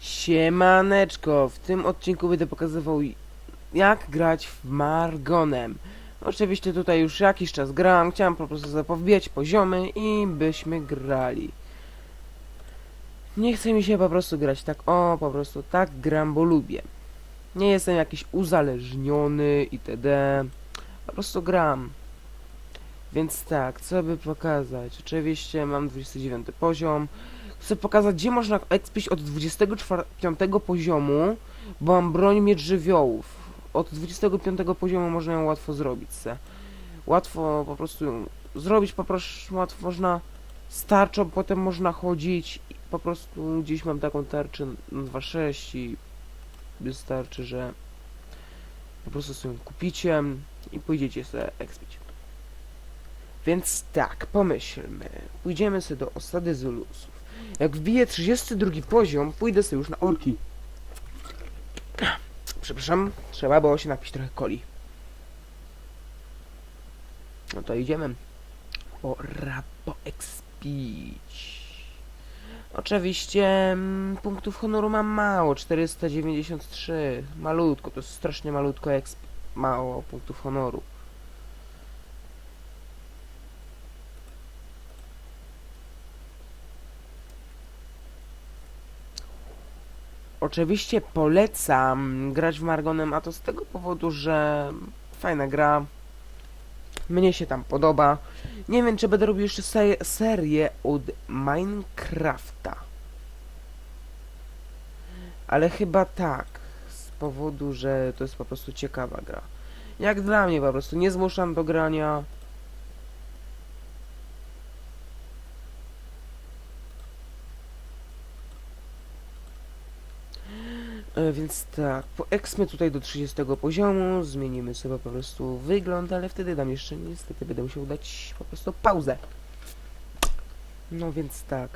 Siemaneczko, w tym odcinku będę pokazywał jak grać w Margonem. Oczywiście tutaj już jakiś czas gram, chciałem po prostu zapowbijać poziomy i byśmy grali. Nie chce mi się po prostu grać tak, o, po prostu tak gram, bo lubię. Nie jestem jakiś uzależniony itd. Po prostu gram. Więc tak, co by pokazać? Oczywiście mam 29 poziom. Chcę pokazać, gdzie można expić od 25 poziomu, bo mam broń miecz żywiołów. Od 25 poziomu można ją łatwo zrobić se. Łatwo po prostu ją zrobić, po prostu łatwo można starczą, potem można chodzić po prostu gdzieś mam taką tarczę na 2.6 i wystarczy, że po prostu sobie kupicie i pójdziecie sobie expić. Więc tak, pomyślmy. Pójdziemy sobie do osady Zulusów. Jak wbiję 32 poziom, pójdę sobie już na orki. Przepraszam, trzeba było się napić trochę coli. No to idziemy. Pora poekspić. Oczywiście mm, punktów honoru mam mało, 493. Malutko, to jest strasznie malutko exp. Mało punktów honoru. Oczywiście polecam grać w Margonem, a to z tego powodu, że fajna gra. Mnie się tam podoba. Nie wiem, czy będę robił jeszcze se serię od Minecrafta. Ale chyba tak. Z powodu, że to jest po prostu ciekawa gra. Jak dla mnie po prostu. Nie zmuszam do grania. Więc tak, po ekspmy tutaj do 30 poziomu, zmienimy sobie po prostu wygląd, ale wtedy dam jeszcze niestety będę musiał dać po prostu pauzę. No więc tak.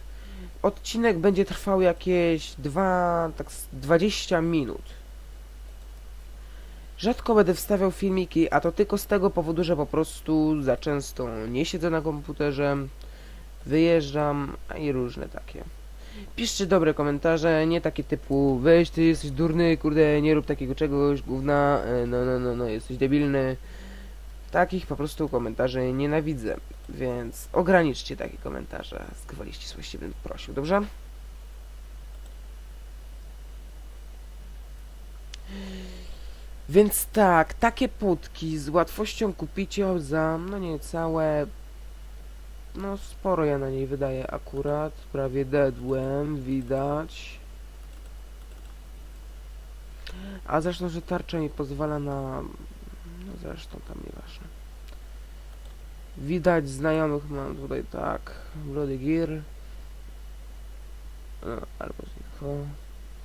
Odcinek będzie trwał jakieś dwa, tak z 20 minut. Rzadko będę wstawiał filmiki, a to tylko z tego powodu, że po prostu za często nie siedzę na komputerze, wyjeżdżam, i różne takie. Piszcie dobre komentarze, nie takie typu weź ty jesteś durny, kurde, nie rób takiego czegoś, gówna, e, no no no no, jesteś debilny. Takich po prostu komentarzy nienawidzę, więc ograniczcie takie komentarze, z gwoli ścisłości bym prosił, dobrze? Więc tak, takie płótki z łatwością kupicie za, no niecałe no sporo ja na niej wydaję akurat. Prawie dedłem, widać. A zresztą, że tarcza mi pozwala na... No zresztą tam nieważne. Widać znajomych mam tutaj tak. Bloody Gear. No, albo z nich. O.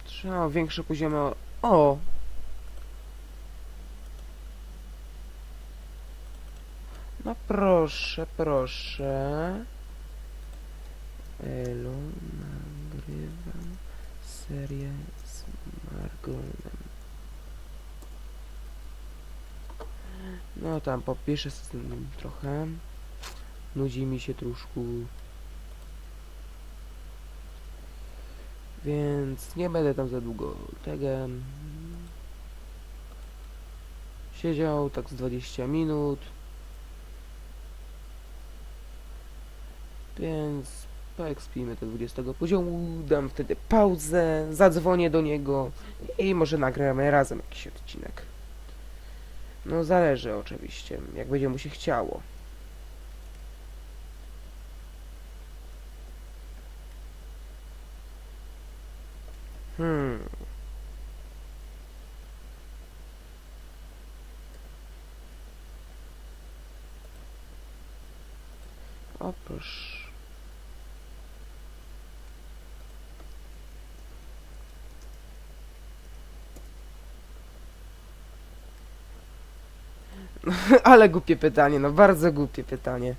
Trzeba większe poziomy. o- No proszę, proszę. Elo, nagrywam serię z Margonem. No tam popiszę z tym trochę. Nudzi mi się troszkę. Więc nie będę tam za długo tegem. Siedział tak z 20 minut. Więc poekspijmy do 20 poziomu, dam wtedy pauzę, zadzwonię do niego i może nagramy razem jakiś odcinek. No zależy oczywiście, jak będzie mu się chciało. Hmm. O proszę. Ale głupie pytanie, no bardzo głupie pytanie.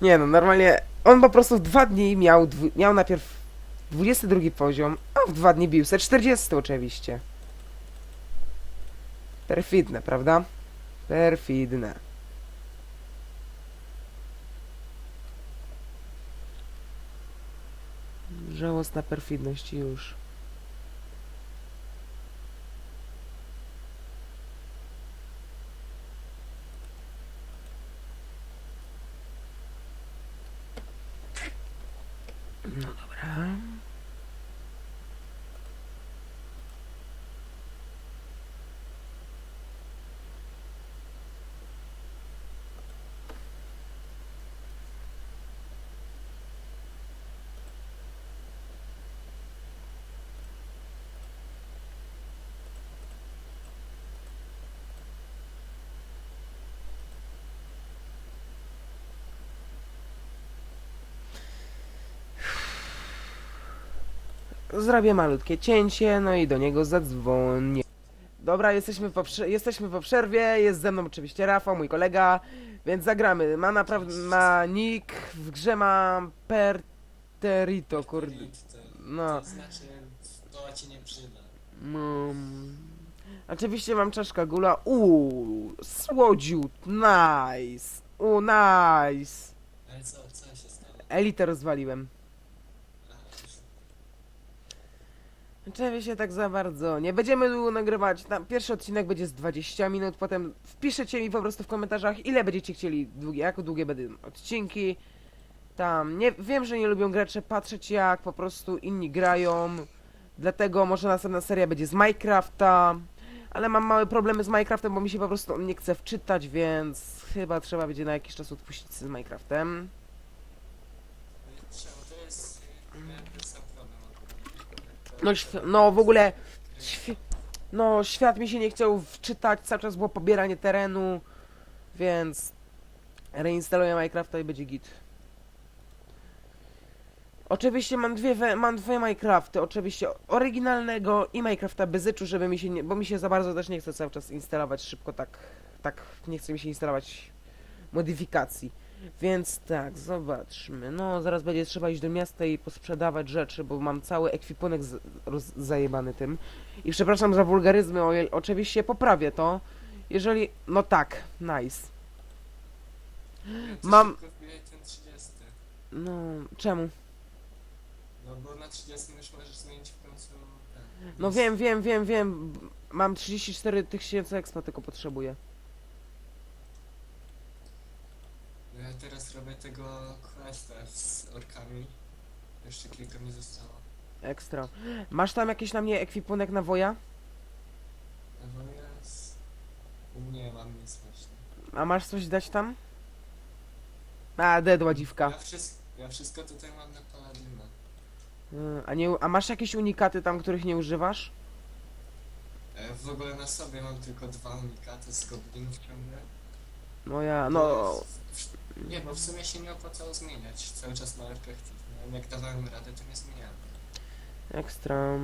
Nie no, normalnie On po prostu dwa dni miał, miał najpierw 22 poziom, a w dwa dni bił se 40 oczywiście. Perfidne, prawda? Perfidne. Żałosna perfidność już. No dobra. Zrobię malutkie cięcie, no i do niego zadzwonię. Dobra, jesteśmy po, jesteśmy po przerwie, jest ze mną oczywiście Rafał, mój kolega, więc zagramy. Ma naprawdę, ma nick, w grze ma Perterito, kurde. No. To znaczy, to ci nie przyda. Mm. Oczywiście mam czaszka gula. Uuu, słodziut, nice. U, nice. Ale co, co się stało? Elitę rozwaliłem. A, Oczywiście tak za bardzo. Nie będziemy długo nagrywać. Tam pierwszy odcinek będzie z 20 minut, potem wpiszecie mi po prostu w komentarzach, ile będziecie chcieli długie, jak długie będą odcinki. Tam, nie, wiem, że nie lubią gracze patrzeć jak po prostu inni grają. Dlatego może następna seria będzie z Minecrafta. Ale mam małe problemy z Minecraftem, bo mi się po prostu on nie chce wczytać, więc chyba trzeba będzie na jakiś czas odpuścić z Minecraftem. Czemu to jest y, jakby sam problem ogólnie. No, no w ogóle świ- no świat mi się nie chciał wczytać, cały czas było pobieranie terenu, więc reinstaluję Minecrafta i będzie git. Oczywiście mam dwie, mam dwie Minecrafty, oczywiście oryginalnego i Minecrafta Byzyczu, żeby mi się nie, bo mi się za bardzo też nie chce cały czas instalować szybko, tak, tak, nie chce mi się instalować modyfikacji. Więc tak, zobaczmy. No, zaraz będzie trzeba iść do miasta i posprzedawać rzeczy, bo mam cały ekwipunek z, roz, zajebany tym. I przepraszam za wulgaryzmy, o, oczywiście poprawię to. Jeżeli. No tak, nice. Mam- szybko wbijaj ten 30. No, czemu? No bo na 30 już możesz zmienić w końcu ten. No wiem, wiem, wiem, wiem. Mam 34 tysięcy expa, tylko potrzebuję. No ja teraz robię tego questa z orkami. Jeszcze kilka mi zostało. Ekstra. Masz tam jakiś na mnie ekwipunek na woja? No jest... Nie mam nic właśnie. A masz coś dać tam? A, dedła dziwka. Ja, wszystko, ja wszystko tutaj mam na paladyna. Y, A, nie, a masz jakieś unikaty tam, których nie używasz? E, w ogóle na sobie mam tylko dwa unikaty z goblinów ciągle. No ja, no... W- Nie, bo w sumie się nie opłacało zmieniać. Cały czas na efektywnie. Jak dawałem radę, to nie zmieniałem. Ekstra.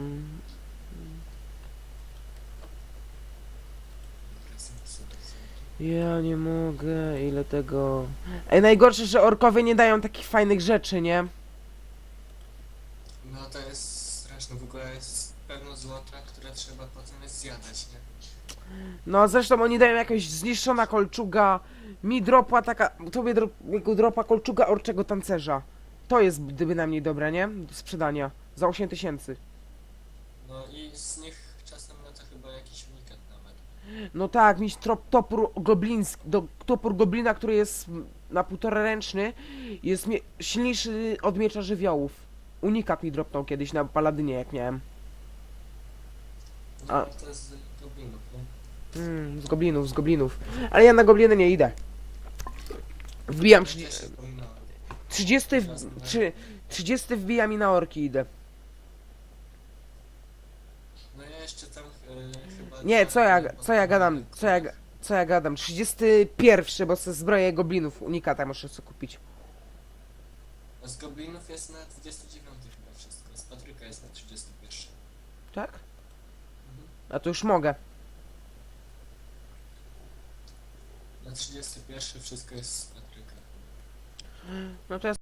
Ja nie mogę, ile tego... Ej, najgorsze, że orkowie nie dają takich fajnych rzeczy, nie? No to jest straszne. W ogóle jest pełno złota, które trzeba potem zjadać, nie? No, zresztą oni dają jakaś zniszczona kolczuga, mi dropła taka, tobie drop, dropa kolczuga orczego tancerza. To jest gdyby najmniej dobre, nie? Do sprzedania. Za 8 tysięcy. No i z nich czasem lata chyba jakiś unikat nawet. No tak, mieć trop, topór gobliński, do, topór goblina, który jest na półtora ręczny, jest silniejszy od miecza żywiołów. Unikat mi dropnął kiedyś na paladynie, jak miałem. A. to jest z goblinów, nie? Mm, z goblinów, z goblinów. Ale ja na gobliny nie idę. Wbijam Ja 30, też wspominałem. 30, w, trzy- 30 wbija mi na orki idę. No ja jeszcze tam e, chyba... Nie, co ja, co ja gadam, co ja, co ja gadam. 31, bo se zbroję goblinów, unikata muszę sobie kupić. Z goblinów jest na 29 chyba wszystko. Z Patryka jest na 31. Tak? A to już mogę. Na 31 wszystko jest z Patryka. No to ja